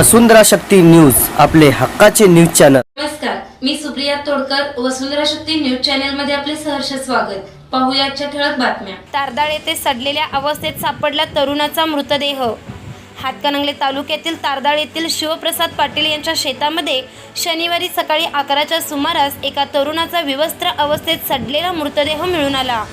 वसुंधरा Shakti news आपले हक्काचे news channel. नमस्कार मी सुप्रिया तोडकर वसुंधरा शक्ती न्यूज चॅनलमध्ये आपले सहर्ष स्वागत. पाहूया आजच्या ठळक बातम्या. तारदाळ येथे सडलेल्या अवस्थेत सापडला तरुणाचा मृतदेह. हातकणंगले तालुक्यातील तारदाळ येथील शिवप्रसाद पाटील यांच्या शेतामध्ये शनिवारी सकाळी अकराच्या सुमारास एका तरुणाचा विवस्त्र अवस्थेत सडलेला मृतदेह मिळून आला.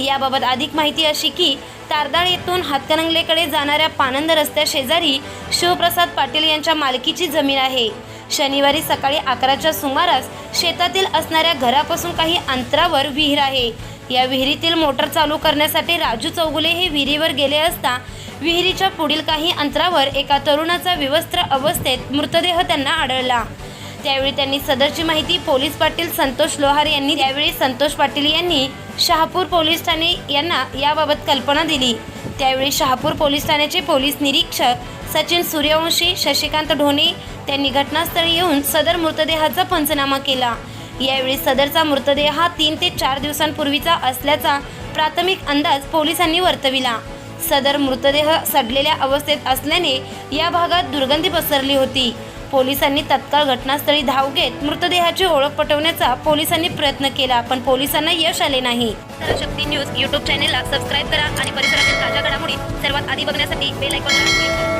याबाबत अधिक माहिती अशी की कारदाळ येथून हातकणंगलेकडे जाणाऱ्या पानंद रस्त्या शेजारी शिवप्रसाद पाटील यांच्या मालकीची जमीन आहे. शनिवारी सकाळी अकराच्या सुमारास शेतातील असणाऱ्या घरापासून काही अंतरावर विहीर आहे. या विहिरीतील मोटर चालू करण्यासाठी राजू चौगुले हे विहिरीवर गेले असता विहिरीच्या पुढील काही अंतरावर एका तरुणाचा विवस्त्र अवस्थेत मृतदेह त्यांना आढळला. त्यावेळी त्यांनी सदरची माहिती पोलीस पाटील संतोष लोहार यांनी त्यावेळी संतोष पाटील यांनी शहापूर पोलीस ठाणे यांना याबाबत कल्पना दिली. त्यावेळी शहापूर पोलीस ठाण्याचे पोलीस निरीक्षक सचिन सूर्यवंशी शशिकांत ढोणे त्यांनी घटनास्थळी येऊन सदर मृतदेहाचा पंचनामा केला. यावेळी सदरचा मृतदेह हा तीन ते चार दिवसांपूर्वीचा असल्याचा प्राथमिक अंदाज पोलिसांनी वर्तविला. सदर मृतदेह सडलेल्या अवस्थेत असल्याने या भागात दुर्गंधी पसरली होती. पोलिसांनी तत्काळ घटनास्थळी धाव घेत मृतदेहाची ओळख पटवण्याचा पोलिसांनी प्रयत्न केला पण पोलिसांना यश आले नाही. शक्ती न्यूज युट्यूब चॅनेलला सबस्क्राईब करा आणि परिसरातील ताज्या घडामोडी सर्वात आधी बघण्यासाठी बेल आयकॉनला क्लिक करा.